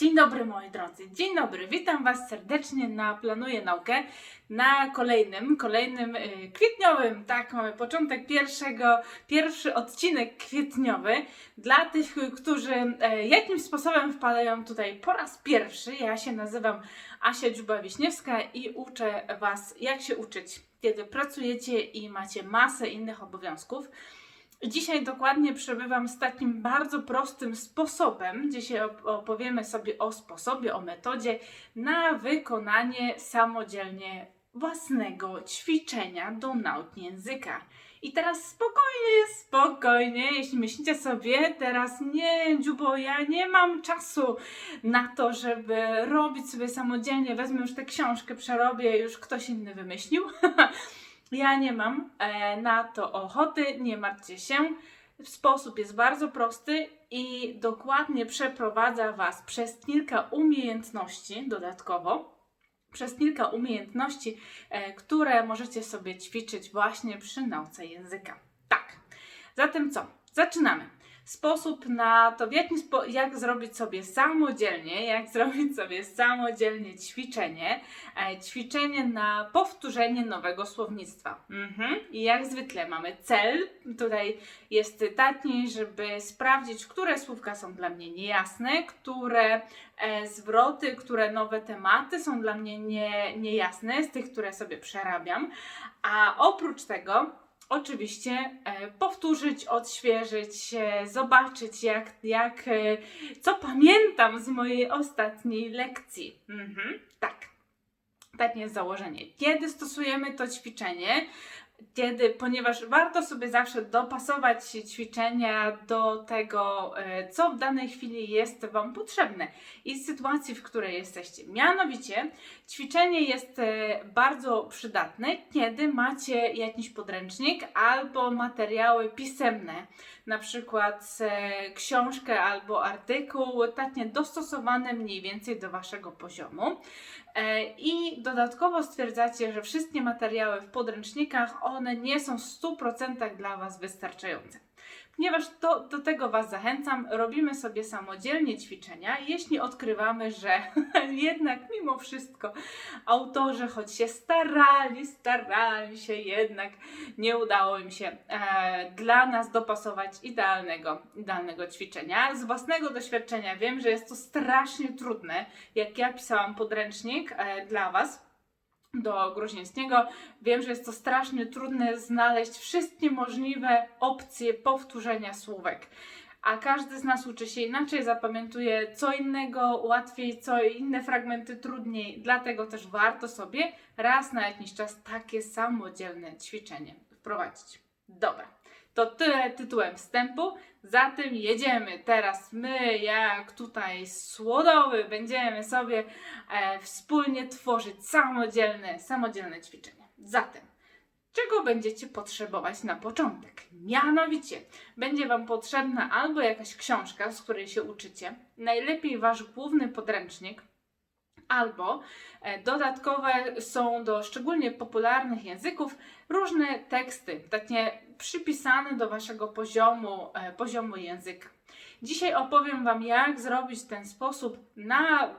Dzień dobry moi drodzy, dzień dobry, witam Was serdecznie na Planuję Naukę, na kolejnym, kolejnym y, kwietniowym, tak, mamy początek pierwszego, pierwszy odcinek kwietniowy. Dla tych, którzy e, jakimś sposobem wpadają tutaj po raz pierwszy, ja się nazywam Asia Dziuba-Wiśniewska i uczę Was, jak się uczyć, kiedy pracujecie i macie masę innych obowiązków. Dzisiaj dokładnie przebywam z takim bardzo prostym sposobem. Dzisiaj op- opowiemy sobie o sposobie, o metodzie na wykonanie samodzielnie własnego ćwiczenia do nauki języka. I teraz spokojnie, spokojnie, jeśli myślicie sobie, teraz nie, Dziubo, ja nie mam czasu na to, żeby robić sobie samodzielnie, wezmę już tę książkę, przerobię, już ktoś inny wymyślił. Ja nie mam e, na to ochoty, nie martwcie się. Sposób jest bardzo prosty i dokładnie przeprowadza Was przez kilka umiejętności dodatkowo. Przez kilka umiejętności, e, które możecie sobie ćwiczyć właśnie przy nauce języka. Tak. Zatem co? Zaczynamy. Sposób na to, w jaki spo- jak zrobić sobie samodzielnie, jak zrobić sobie samodzielnie ćwiczenie, e, ćwiczenie na powtórzenie nowego słownictwa. Mhm. I jak zwykle mamy cel, tutaj jest taki, żeby sprawdzić, które słówka są dla mnie niejasne, które e, zwroty, które nowe tematy są dla mnie nie, niejasne, z tych, które sobie przerabiam. A oprócz tego, oczywiście, e, powtórzyć, odświeżyć, zobaczyć, jak, jak, e, co pamiętam z mojej ostatniej lekcji. Mhm. Tak. Tak jest założenie. Kiedy stosujemy to ćwiczenie? Kiedy, ponieważ warto sobie zawsze dopasować ćwiczenia do tego, e, co w danej chwili jest Wam potrzebne i sytuacji, w której jesteście. Mianowicie, ćwiczenie jest e, bardzo przydatne, kiedy macie jakiś podręcznik albo materiały pisemne, na przykład e, książkę albo artykuł, takie dostosowane mniej więcej do Waszego poziomu. E, I dodatkowo stwierdzacie, że wszystkie materiały w podręcznikach, one nie są w 100% dla Was wystarczające. Ponieważ to, do tego Was zachęcam, robimy sobie samodzielnie ćwiczenia, jeśli odkrywamy, że jednak mimo wszystko autorzy, choć się starali, starali się, jednak nie udało im się e, dla nas dopasować idealnego, idealnego ćwiczenia. Z własnego doświadczenia wiem, że jest to strasznie trudne. Jak ja pisałam podręcznik e, dla Was, do gruzińskiego. Wiem, że jest to strasznie trudne znaleźć wszystkie możliwe opcje powtórzenia słówek. A każdy z nas uczy się inaczej, zapamiętuje co innego łatwiej, co inne fragmenty trudniej. Dlatego też warto sobie raz na jakiś czas takie samodzielne ćwiczenie wprowadzić. Dobra, to tyle tytułem wstępu. Zatem jedziemy. Teraz my, jak tutaj słodowy, będziemy sobie e, wspólnie tworzyć samodzielne, samodzielne ćwiczenia. Zatem, czego będziecie potrzebować na początek? Mianowicie, będzie Wam potrzebna albo jakaś książka, z której się uczycie, najlepiej Wasz główny podręcznik, albo e, dodatkowe są do szczególnie popularnych języków różne teksty, takie przypisane do Waszego poziomu, e, poziomu języka. Dzisiaj opowiem Wam, jak zrobić ten sposób na,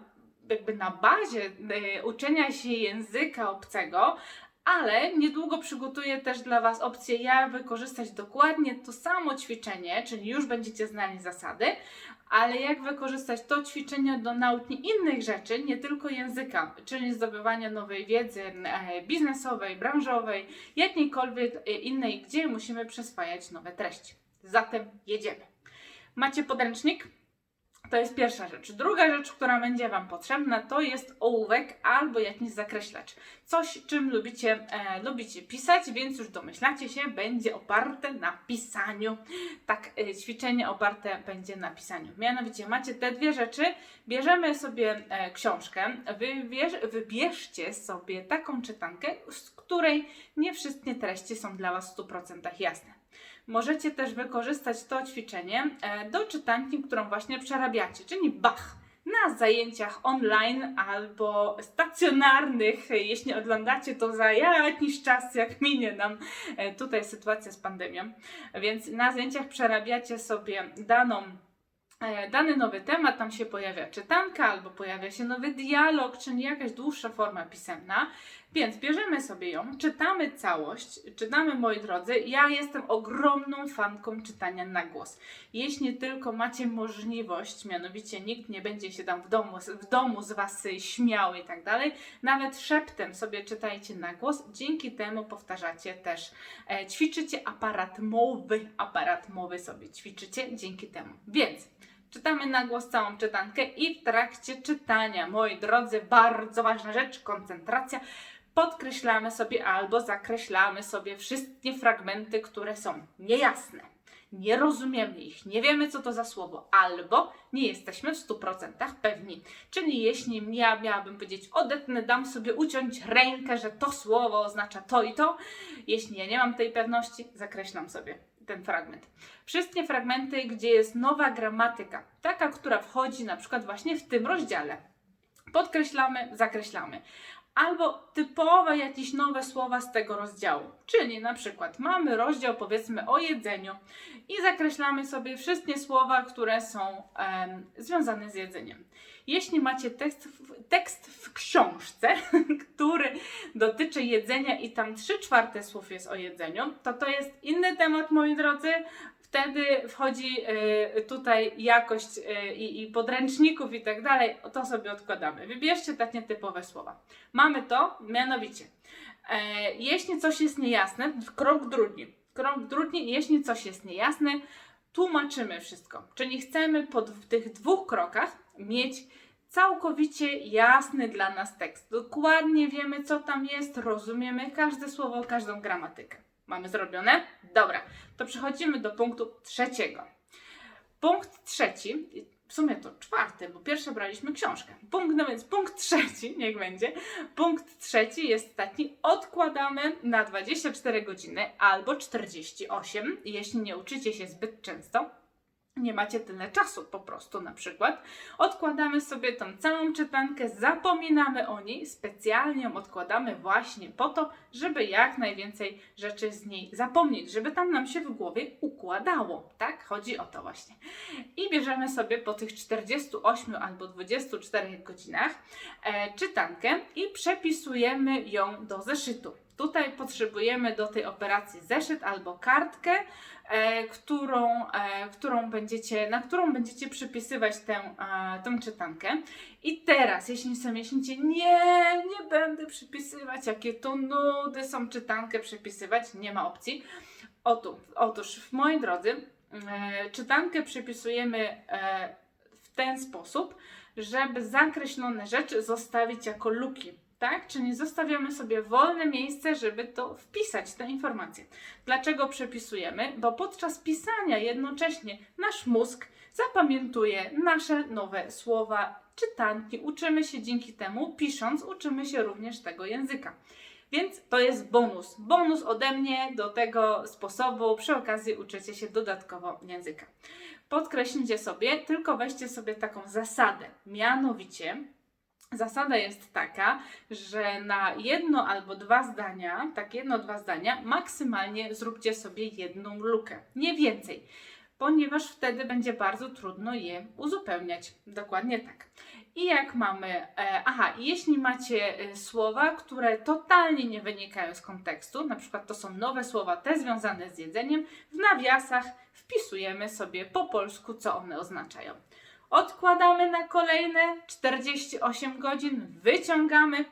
jakby na bazie e, uczenia się języka obcego, ale niedługo przygotuję też dla Was opcję, jak wykorzystać dokładnie to samo ćwiczenie, czyli już będziecie znali zasady, ale jak wykorzystać to ćwiczenie do nauki innych rzeczy, nie tylko języka, czyli zdobywania nowej wiedzy e, biznesowej, branżowej, jakiejkolwiek e, innej, gdzie musimy przyswajać nowe treści. Zatem jedziemy. Macie podręcznik? To jest pierwsza rzecz. Druga rzecz, która będzie Wam potrzebna, to jest ołówek albo jakiś zakreślacz. Coś, czym lubicie, e, lubicie pisać, więc już domyślacie się, będzie oparte na pisaniu. Tak, e, ćwiczenie oparte będzie na pisaniu. Mianowicie macie te dwie rzeczy, bierzemy sobie e, książkę, wybierz, wybierzcie sobie taką czytankę, z której nie wszystkie treści są dla Was w 100% jasne. Możecie też wykorzystać to ćwiczenie e, do czytanki, którą właśnie przerabiacie, czyli Bach. Na zajęciach online albo stacjonarnych, jeśli oglądacie to za jakiś czas, jak minie nam e, tutaj sytuacja z pandemią. Więc na zajęciach przerabiacie sobie daną dany nowy temat, tam się pojawia czytanka albo pojawia się nowy dialog, czyli jakaś dłuższa forma pisemna. Więc bierzemy sobie ją, czytamy całość, czytamy moi drodzy. Ja jestem ogromną fanką czytania na głos. Jeśli tylko macie możliwość, mianowicie nikt nie będzie się tam w domu, w domu z Was śmiał i tak dalej, nawet szeptem sobie czytajcie na głos, dzięki temu powtarzacie też, e, ćwiczycie aparat mowy, aparat mowy sobie ćwiczycie dzięki temu. Więc czytamy na głos całą czytankę i w trakcie czytania, moi drodzy, bardzo ważna rzecz, koncentracja, podkreślamy sobie albo zakreślamy sobie wszystkie fragmenty, które są niejasne. Nie rozumiemy ich, nie wiemy co to za słowo, albo nie jesteśmy w 100% pewni. Czyli jeśli ja miałabym powiedzieć, odetnę, dam sobie uciąć rękę, że to słowo oznacza to i to, jeśli ja nie mam tej pewności, zakreślam sobie ten fragment. Wszystkie fragmenty, gdzie jest nowa gramatyka, taka, która wchodzi na przykład właśnie w tym rozdziale, podkreślamy, zakreślamy albo typowe jakieś nowe słowa z tego rozdziału. Czyli na przykład mamy rozdział powiedzmy o jedzeniu i zakreślamy sobie wszystkie słowa, które są związane z jedzeniem. Jeśli macie tekst tekst w książce, który dotyczy jedzenia i tam 3 czwarte słów jest o jedzeniu, to to jest inny temat, moi drodzy. Wtedy wchodzi y, tutaj jakość y, i, i podręczników i tak dalej. To sobie odkładamy. Wybierzcie takie typowe słowa. Mamy to, mianowicie, e, jeśli coś jest niejasne, krok drugi. Krok drugi, jeśli coś jest niejasne, tłumaczymy wszystko. Czyli chcemy po tych dwóch krokach mieć całkowicie jasny dla nas tekst. Dokładnie wiemy, co tam jest, rozumiemy każde słowo, każdą gramatykę. Mamy zrobione? Dobra, to przechodzimy do punktu trzeciego. Punkt trzeci, w sumie to czwarty, bo pierwsze braliśmy książkę. Punkt, no więc punkt trzeci, niech będzie. Punkt trzeci jest taki, odkładamy na 24 godziny albo 48, jeśli nie uczycie się zbyt często nie macie tyle czasu po prostu na przykład. Odkładamy sobie tą całą czytankę, zapominamy o niej, specjalnie ją odkładamy właśnie po to, żeby jak najwięcej rzeczy z niej zapomnieć, żeby tam nam się w głowie układało, tak? Chodzi o to właśnie. I bierzemy sobie po tych 48 albo 24 godzinach e, czytankę i przepisujemy ją do zeszytu. Tutaj potrzebujemy do tej operacji zeszyt albo kartkę, e, którą, e, którą będziecie, na którą będziecie przypisywać tę, e, czytankę. I teraz, jeśli sobie myślicie, nie, nie będę przypisywać, jakie to nudy są czytankę przypisywać, nie ma opcji. Otóż, otóż moi drodzy, e, czytankę przypisujemy e, w ten sposób, żeby zakreślone rzeczy zostawić jako luki tak? Czyli zostawiamy sobie wolne miejsce, żeby to wpisać, te informacje. Dlaczego przepisujemy? Bo podczas pisania jednocześnie nasz mózg zapamiętuje nasze nowe słowa, czytanki. Uczymy się dzięki temu, pisząc, uczymy się również tego języka. Więc to jest bonus. Bonus ode mnie do tego sposobu. Przy okazji uczycie się dodatkowo języka. Podkreślcie sobie, tylko weźcie sobie taką zasadę. Mianowicie, Zasada jest taka, że na jedno albo dwa zdania, tak jedno, dwa zdania, maksymalnie zróbcie sobie jedną lukę, nie więcej, ponieważ wtedy będzie bardzo trudno je uzupełniać. Dokładnie tak. I jak mamy, e, aha, jeśli macie e, słowa, które totalnie nie wynikają z kontekstu, na przykład to są nowe słowa, te związane z jedzeniem, w nawiasach wpisujemy sobie po polsku, co one oznaczają. Odkładamy na kolejne 48 godzin, wyciągamy.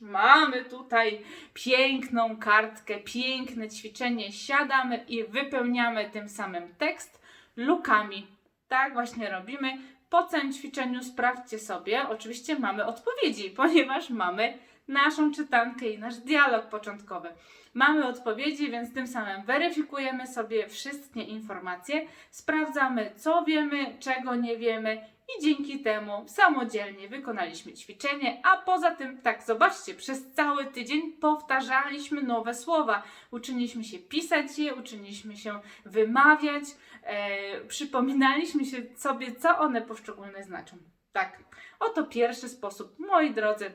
Mamy tutaj piękną kartkę, piękne ćwiczenie. Siadamy i wypełniamy tym samym tekst lukami. Tak właśnie robimy. Po całym ćwiczeniu sprawdźcie sobie. Oczywiście mamy odpowiedzi, ponieważ mamy naszą czytankę i nasz dialog początkowy. Mamy odpowiedzi, więc tym samym weryfikujemy sobie wszystkie informacje, sprawdzamy, co wiemy, czego nie wiemy i dzięki temu samodzielnie wykonaliśmy ćwiczenie, a poza tym, tak zobaczcie, przez cały tydzień powtarzaliśmy nowe słowa. Uczyliśmy się pisać je, uczyliśmy się wymawiać, e, przypominaliśmy się sobie, co one poszczególne znaczą. Tak, oto pierwszy sposób, moi drodzy,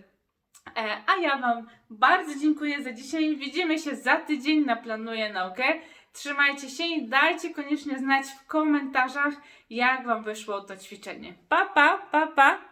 a ja Wam bardzo dziękuję za dzisiaj. Widzimy się za tydzień na Planuję Naukę. Trzymajcie się i dajcie koniecznie znać w komentarzach, jak Wam wyszło to ćwiczenie. Pa, pa, pa, pa!